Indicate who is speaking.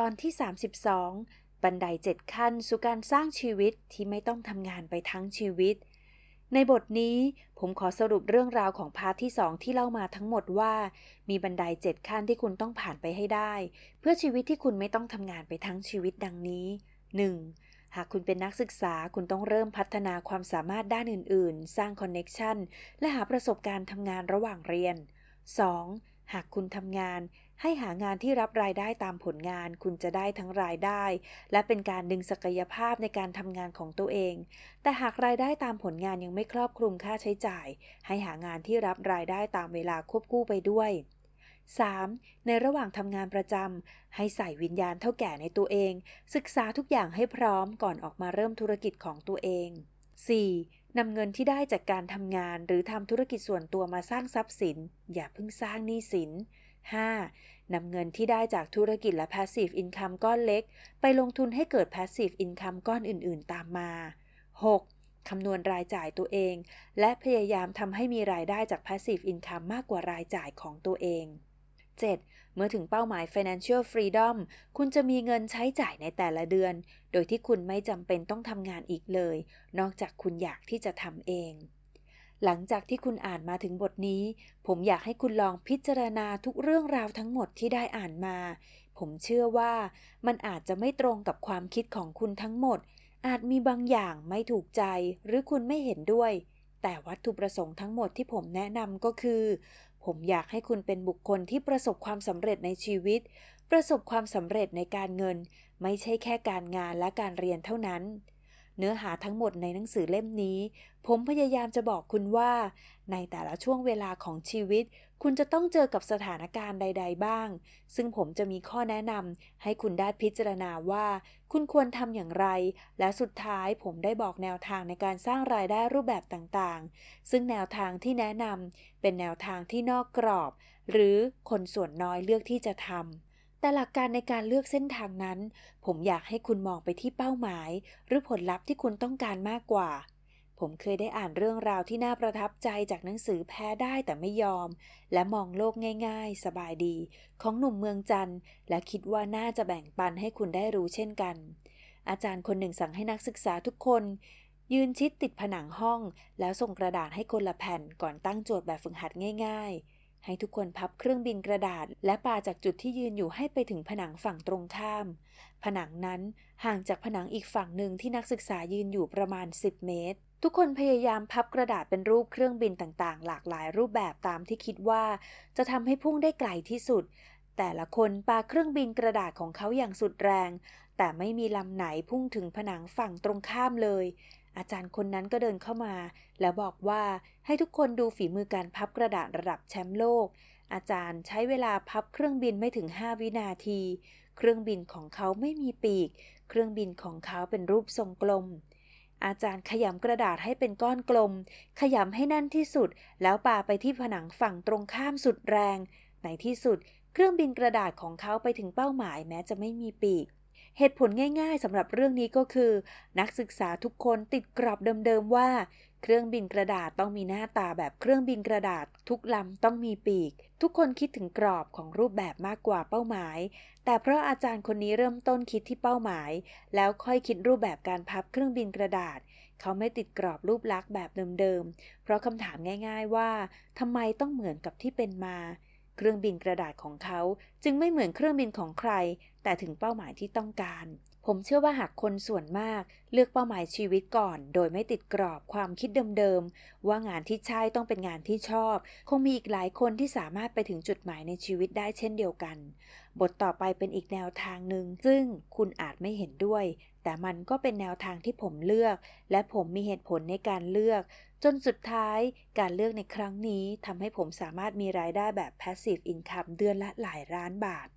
Speaker 1: ตอนที่ 32 บันไดเจ็ดขั้นสู่การสร้างชีวิตที่ไม่ต้องทำงานไปทั้งชีวิต ในบทนี้ผมขอสรุปเรื่องราวของพาร์ทที่สองที่เล่ามาทั้งหมดว่า มีบันไดเจ็ดขั้นที่คุณต้องผ่านไปให้ได้ เพื่อชีวิตที่คุณไม่ต้องทำงานไปทั้งชีวิตดังนี้ 1. หากคุณเป็นนักศึกษาคุณต้องเริ่มพัฒนาความสามารถด้านอื่น ๆ สร้างคอนเน็ชันและหาประสบการณ์ทำงานระหว่างเรียน 2. หากคุณทำงาน ให้หางานที่รับรายได้ตามผลงานคุณจะได้ทั้งรายได้ และเป็นการดึงศักยภาพในการทำงานของตัวเอง แต่หากรายได้ตามผลงานยังไม่ครอบคลุมค่าใช้จ่าย ให้หางานที่รับรายได้ตามเวลาควบคู่ไปด้วย 3. ในระหว่างทำงานประจำให้ใส่วิญญาณเท่าแก่ในตัวเอง ศึกษาทุกอย่างให้พร้อมก่อนออกมาเริ่มธุรกิจของตัวเอง 4. นำเงินที่ได้จากการทำงานหรือทำธุรกิจส่วนตัวมาสร้างทรัพย์สิน อย่าเพิ่งสร้างหนี้สิน 5. นำเงินที่ได้จากธุรกิจและ Passive Income ก้อนเล็ก ไปลงทุนให้เกิด Passive Income ก้อนอื่น ๆ ตามมา 6. คำนวณรายจ่ายตัวเอง และพยายามทำให้มีรายได้จาก Passive Income มากกว่ารายจ่ายของตัวเอง 7. เมื่อถึงเป้าหมาย Financial Freedom คุณจะมีเงินใช้จ่ายในแต่ละเดือน โดยที่คุณไม่จำเป็นต้องทำงานอีกเลย นอกจากคุณอยากที่จะทำเอง หลังจากที่คุณอ่านมาถึงบทนี้ ผมอยากให้คุณลองพิจารณาทุกเรื่องราวทั้งหมดที่ได้อ่านมา ผมเชื่อว่ามันอาจจะไม่ตรงกับความคิดของคุณทั้งหมด อาจมีบางอย่างไม่ถูกใจ หรือคุณไม่เห็นด้วย แต่วัตถุประสงค์ทั้งหมดที่ผมแนะนำก็คือ ผมอยากให้คุณเป็นบุคคลที่ประสบความสำเร็จในชีวิต ประสบความสำเร็จในการเงิน ไม่ใช่แค่การงานและการเรียนเท่านั้น เนื้อหาทั้งหมดในหนังสือเล่มนี้ ผมพยายามจะบอกคุณว่า ในแต่ละช่วงเวลาของชีวิต คุณจะต้องเจอกับสถานการณ์ใด ๆ บ้าง ซึ่งผมจะมีข้อแนะนำให้คุณได้พิจารณาว่า คุณควรทำอย่างไร และสุดท้ายผมได้บอกแนวทางในการสร้างรายได้รูปแบบต่างๆ ซึ่งแนวทางที่แนะนำเป็นแนวทางที่นอกกรอบ หรือคนส่วนน้อยเลือกที่จะทำ แต่หลักการในการเลือกเส้นทางนั้น ผมอยากให้คุณมองไปที่เป้าหมาย หรือผลลัพธ์ที่คุณต้องการมากกว่า ผมเคยได้อ่านเรื่องราวที่น่าประทับใจจากหนังสือแพ้ได้แต่ไม่ยอม และมองโลกง่าย ๆ สบายดี ของหนุ่มเมืองจันทร์และคิดว่าน่าจะแบ่งปันให้คุณได้รู้เช่นกัน อาจารย์คนหนึ่งสั่งให้นักศึกษาทุกคน ยืนชิดติดผนังห้อง แล้วส่งกระดาษให้คนละแผ่นก่อนตั้งโจทย์แบบฝึกหัดง่าย ๆ ให้ทุกคนพับเครื่องบินกระดาษ และปาจากจุดที่ยืนอยู่ให้ไปถึงผนังฝั่งตรงข้าม ผนังนั้นห่างจากผนังอีกฝั่งหนึ่งที่นักศึกษายืนอยู่ประมาณ 10 เมตร ทุกคนพยายามพับกระดาษเป็นรูปเครื่องบินต่างๆ หลากหลายรูปแบบตามที่คิดว่า จะทำให้พุ่งได้ไกลที่สุด แต่ละคนปาเครื่องบินกระดาษของเขาอย่างสุดแรง แต่ไม่มีลำไหนพุ่งถึงผนังฝั่งตรงข้ามเลย อาจารย์คนนั้นก็เดินเข้ามา แล้วบอกว่าให้ทุกคนดูฝีมือการพับกระดาษระดับแชมป์โลก อาจารย์ใช้เวลาพับเครื่องบินไม่ถึง 5 วินาที เครื่องบินของเขาไม่มีปีก เครื่องบินของเขาเป็นรูปทรงกลม อาจารย์ขยำกระดาษให้เป็นก้อนกลม ขยำให้แน่นที่สุด แล้วปาไปที่ผนังฝั่งตรงข้ามสุดแรง ในที่สุด เครื่องบินกระดาษของเขาไปถึงเป้าหมายแม้จะไม่มีปีก เหตุผลง่ายๆสำหรับเรื่องนี้ก็คือ นักศึกษาทุกคนติดกรอบเดิมๆว่า เครื่องบินกระดาษต้องมีหน้าตาแบบเครื่องบินกระดาษ ทุกลำต้องมีปีก ทุกคนคิดถึงกรอบของรูปแบบมากกว่าเป้าหมาย แต่เพราะอาจารย์คนนี้เริ่มต้นคิดที่เป้าหมาย แล้วค่อยคิดรูปแบบการพับเครื่องบินกระดาษ เขาไม่ติดกรอบรูปลักษณ์แบบเดิมๆเพราะคำถามง่าย ๆว่าทำไมต้องเหมือนกับที่เป็นมา เครื่องบินกระดาษของเขาจึงไม่เหมือนเครื่องบินของใคร แต่ถึงเป้าหมายที่ต้องการ ผมเชื่อว่าหากคนส่วนมาก เลือกเป้าหมายชีวิตก่อน โดยไม่ติดกรอบความคิดเดิมๆ ว่างานที่ใช่ต้องเป็นงานที่ชอบ คงมีอีกหลายคนที่สามารถไปถึงจุดหมายในชีวิตได้เช่นเดียวกัน บทต่อไปเป็นอีกแนวทางหนึ่งซึ่งคุณอาจไม่เห็นด้วย แต่มันก็เป็นแนวทางที่ผมเลือก และผมมีเหตุผลในการเลือก จนสุดท้ายการเลือกในครั้งนี้ทำให้ผมสามารถมีรายได้แบบ Passive Income เดือนละหลายล้านบาท